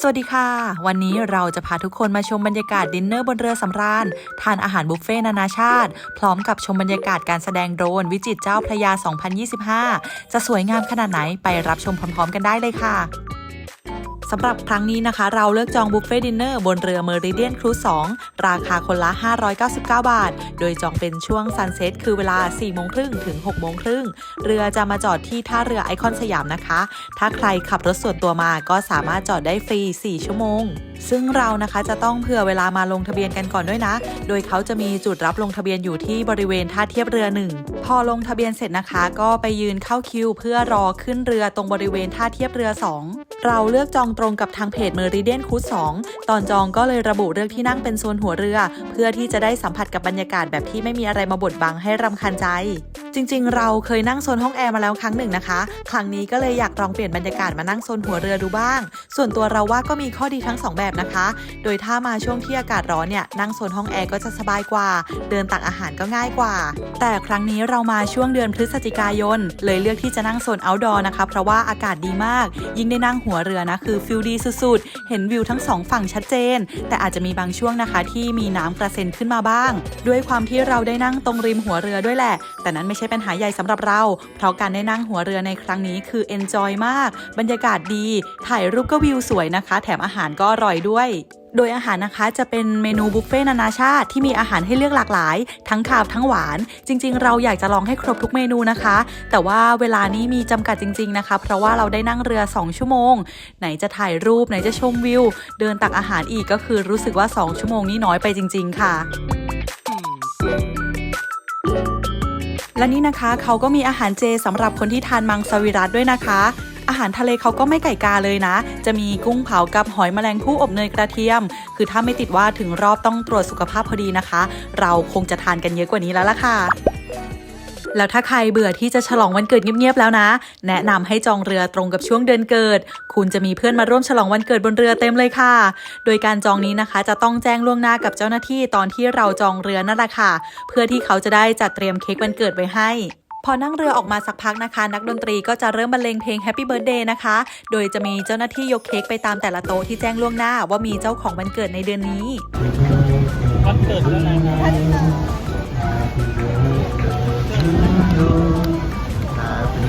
สวัสดีค่ะ วันนี้เราจะพาทุกคนมาชมบรรยากาศดินเนอร์บนเรือสำราญ ทานอาหารบุฟเฟ่ต์นานาชาติ พร้อมกับชมบรรยากาศการแสดงโดรนวิจิตรเจ้าพระยา 2025 จะสวยงามขนาดไหนไปรับชมพร้อมๆ กันได้เลยค่ะ สำหรับครั้งนี้นะคะ เราเลือกจองบุฟเฟ่ดินเนอร์บนเรือ Meridian Cruise 2ราคาคนละ 599 บาท โดยจองเป็นช่วงซันเซ็ตคือเวลา 4 โมงครึ่งถึง 6 โมงครึ่ง เรือจะมาจอดที่ท่าเรือไอคอนสยามนะคะ ถ้าใครขับรถส่วนตัวมาก็สามารถจอดได้ฟรี 4 ชั่วโมง ซึ่งเรานะคะจะต้องเผื่อเวลามาลงทะเบียนกันก่อนด้วยนะ โดยเขาจะมีจุดรับลงทะเบียนอยู่ที่บริเวณท่าเทียบเรือหนึ่งพอลงทะเบียนเสร็จนะคะ ก็ไปยืนเข้าคิว เพื่อรอขึ้นเรือตรงบริเวณท่าเทียบเรือ 2 เราเลือกจองตรงกับทางเพจ Meridian Cruise 2 ตอนจองก็เลยระบุเลือกที่นั่งเป็นโซนหัวเรือ เพื่อที่จะได้สัมผัสกับบรรยากาศแบบที่ไม่มีอะไรมาบดบังให้รำคาญใจ จริง ๆ เราเคยนั่งโซนห้องแอร์มาแล้วครั้งหนึ่งนะคะ ครั้งนี้ก็เลยอยากลองเปลี่ยนบรรยากาศมานั่งโซนหัวเรือดูบ้าง ส่วนตัวเราว่าก็มีข้อดีทั้งสองแบบนะคะ โดยถ้ามาช่วงที่อากาศร้อนเนี่ยนั่งโซนห้องแอร์ก็จะสบายกว่า เดินตักอาหารก็ง่ายกว่า แต่ครั้งนี้เรามาช่วงเดือนพฤศจิกายน เลยเลือกที่จะนั่งโซน outdoor นะคะ เพราะว่าอากาศดีมาก ยิ่งได้นั่งหัวเรือนะคือฟิลดีสุดๆ เห็นวิวทั้งสองฝั่งชัดเจน แต่อาจจะมีบางช่วงนะคะที่มีน้ำกระเซ็นขึ้นมาบ้าง ด้วยความที่เราได้นั่งตรงริมหัวเรือด้วยแหละ แต่นั้นไม่ใช่ปัญหาใหญ่สำหรับเรา เพราะการได้นั่งหัวเรือในครั้งนี้คือเอนจอยมาก บรรยากาศดี ถ่ายรูปก็วิวสวยนะคะ แถมอาหารก็อร่อยด้วย โดยอาหารนะคะจะเป็นเมนูบุฟเฟ่ต์นานาชาติที่มีอาหารให้เลือกหลากหลาย ทั้งคาวทั้งหวาน จริง ๆ เราอยากจะลองให้ครบทุกเมนูนะคะ แต่ว่าเวลานี้มีจำกัดจริง ๆนะคะ เพราะว่าเราได้นั่งเรือ 2 ชั่วโมง ไหนจะถ่ายรูปไหนจะชมวิว เดินตักอาหารอีกก็คือรู้สึกว่า 2 ชั่วโมงนี้น้อยไปจริง ๆ ค่ะและนี่นะคะเขาก็มีอาหารเจสำหรับคนที่ทานมังสวิรัตด้วยนะคะ อาหารทะเลเขาก็ไม่ไก่กาเลยนะ จะมีกุ้งเผากับหอยแมลงภู่อบเนยกระเทียม คือถ้าไม่ติดว่าถึงรอบต้องตรวจสุขภาพพอดีนะคะ เราคงจะทานกันเยอะกว่านี้แล้วล่ะค่ะแล้วถ้าใครเบื่อที่จะฉลองวันเกิดเงียบๆแล้วนะ แนะนำให้จองเรือตรงกับช่วงเดือนเกิด คุณจะมีเพื่อนมาร่วมฉลองวันเกิดบนเรือเต็มเลยค่ะ โดยการจองนี้นะคะ จะต้องแจ้งล่วงหน้ากับเจ้าหน้าที่ตอนที่เราจองเรือนั่นแหละค่ะ เพื่อที่เขาจะได้จัดเตรียมเค้กวันเกิดไว้ให้ พอนั่งเรือออกมาสักพักนะคะ นักดนตรีก็จะเริ่มบรรเลงเพลง Happy Birthday นะคะ โดยจะมีเจ้าหน้าที่ยกเค้กไปตามแต่ละโต๊ะที่แจ้งล่วงหน้าว่ามีเจ้าของวันเกิดในเดือนนี้วันเกิดแล้วนะ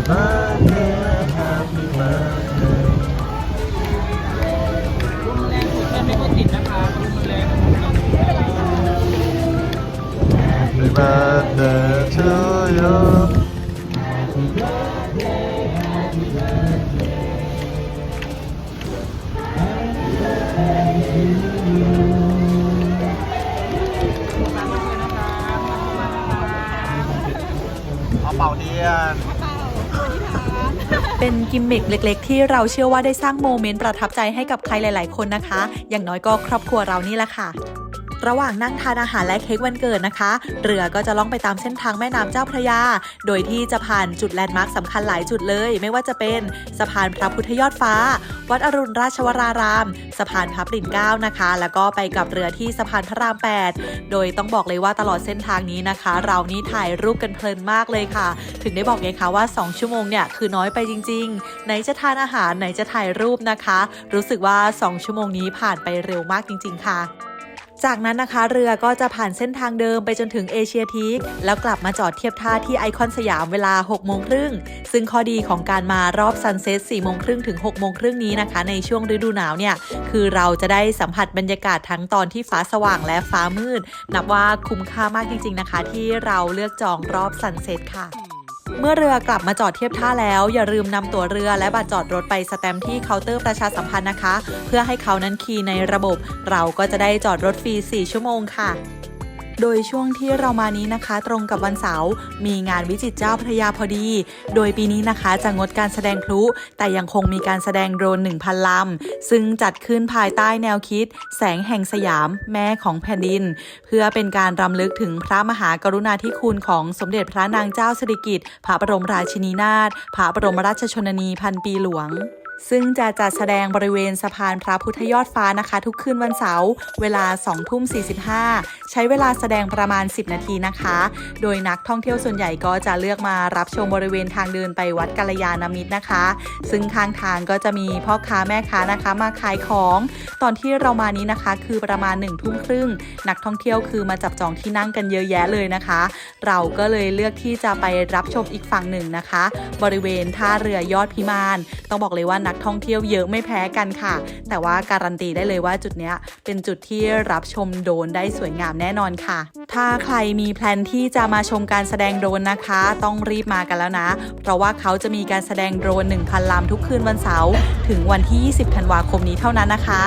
ครับ กิมมิคเล็ก ๆ ที่เราเชื่อว่าได้สร้างโมเมนต์ประทับใจให้กับใครหลาย ๆ คนนะคะ อย่างน้อยก็ครอบครัวเรานี่แหละค่ะ ระหว่างนั่งทานอาหารและเค้กวันเกิดนะคะ เรือก็จะล่องไปตามเส้นทางแม่น้ำเจ้าพระยา โดยที่จะผ่านจุดแลนด์มาร์คสำคัญหลายจุดเลย ไม่ว่าจะเป็นสะพานพระพุทธยอดฟ้า วัดอรุณราชวราราม สะพานพระปริ่นเกล้านะคะ แล้วก็ไปกับเรือที่สะพานพระราม 8 โดยต้องบอกเลยว่าตลอดเส้นทางนี้นะคะ เรานี่ถ่ายรูปกันเพลินมากเลยค่ะ ถึงได้บอกไงคะว่า 2 ชั่วโมงเนี่ยคือน้อยไปจริง ๆ ไหนจะทานอาหารไหนจะถ่ายรูปนะคะ รู้สึกว่า 2 ชั่วโมงนี้ผ่านไปเร็วมากจริง ๆ ค่ะ จากนั้นนะคะเรือก็จะผ่านเส้นทางเดิมไปจนถึงเอเชียทีคแล้วกลับมาจอดเทียบท่าที่ไอคอนสยามเวลา 6 โมงครึ่ง ซึ่งข้อดีของการมารอบซันเซ็ต4โมงครึ่งถึง 6 โมงครึ่งนี้นะคะ ในช่วงฤดูหนาวเนี่ย คือเราจะได้สัมผัสบรรยากาศทั้งตอนที่ฟ้าสว่างและฟ้ามืด นับว่าคุ้มค่ามากจริงๆนะคะ ที่เราเลือกจองรอบซันเซ็ตค่ะ เมื่อเรือกลับมาจอดเทียบท่าแล้ว อย่าลืมนำตั๋วเรือและบัตรจอดรถไปสแตมป์ที่เคาน์เตอร์ประชาสัมพันธ์นะคะ เพื่อให้เขานั้นคีย์ในระบบ เราก็จะได้จอดรถฟรี 4 ชั่วโมงค่ะ โดยช่วงที่เรามานี้นะคะ ตรงกับวันเสาร์มีงานวิจิตเจ้าพระยาพอดี โดยปีนี้นะคะจะงดการแสดงพลุ แต่ยังคงมีการแสดงโดรน 1,000 ลำ ซึ่งจัดขึ้นภายใต้แนวคิด แสงแห่งสยามแม่ของแผ่นดิน เพื่อเป็นการรำลึกถึงพระมหากรุณาธิคุณของสมเด็จพระนางเจ้าสิริกิติ์พระบรมราชินีนาถพระบรมราชชนนีพันปีหลวง ซึ่งจะจัดแสดงบริเวณสะพานพระพุทธยอดฟ้านะคะ ทุกคืนวันเสาร์เวลา2ทุ่ม45 ใช้เวลาแสดงประมาณ 10 นาทีนะคะ โดยนักท่องเที่ยวส่วนใหญ่ก็จะเลือกมารับชมบริเวณทางเดินไปวัดกัลยาณมิตรนะคะ ซึ่งข้างทางก็จะมีพ่อค้าแม่ค้านะคะมาขายของ ตอนที่เรามานี้นะคะคือประมาณ1นึ่ทุ่มครึ่งนักท่องเที่ยวคือมาจับจองที่นั่งกันเยอะแยะเลยนะคะ เราก็เลยเลือกที่จะไปรับชมอีกฝั่งหนึ่งนะคะ บริเวณท่าเรือยอดพิมาน ต้องบอกเลยว่านักท่องเที่ยวเยอะไม่แพ้กันค่ะ แต่ว่าการันตีได้เลยว่าจุดนี้เป็นจุดที่รับชมโดนได้สวยงามแน่นอนค่ะ ถ้าใครมีแพลนที่จะมาชมการแสดงโดนนะคะ ต้องรีบมากันแล้วนะ เพราะว่าเขาจะมีการแสดงโดน 1,000ลำทุกคืนวันเสาร์ถึงวันที่ 20 ธันวาคมนี้เท่านั้นนะคะ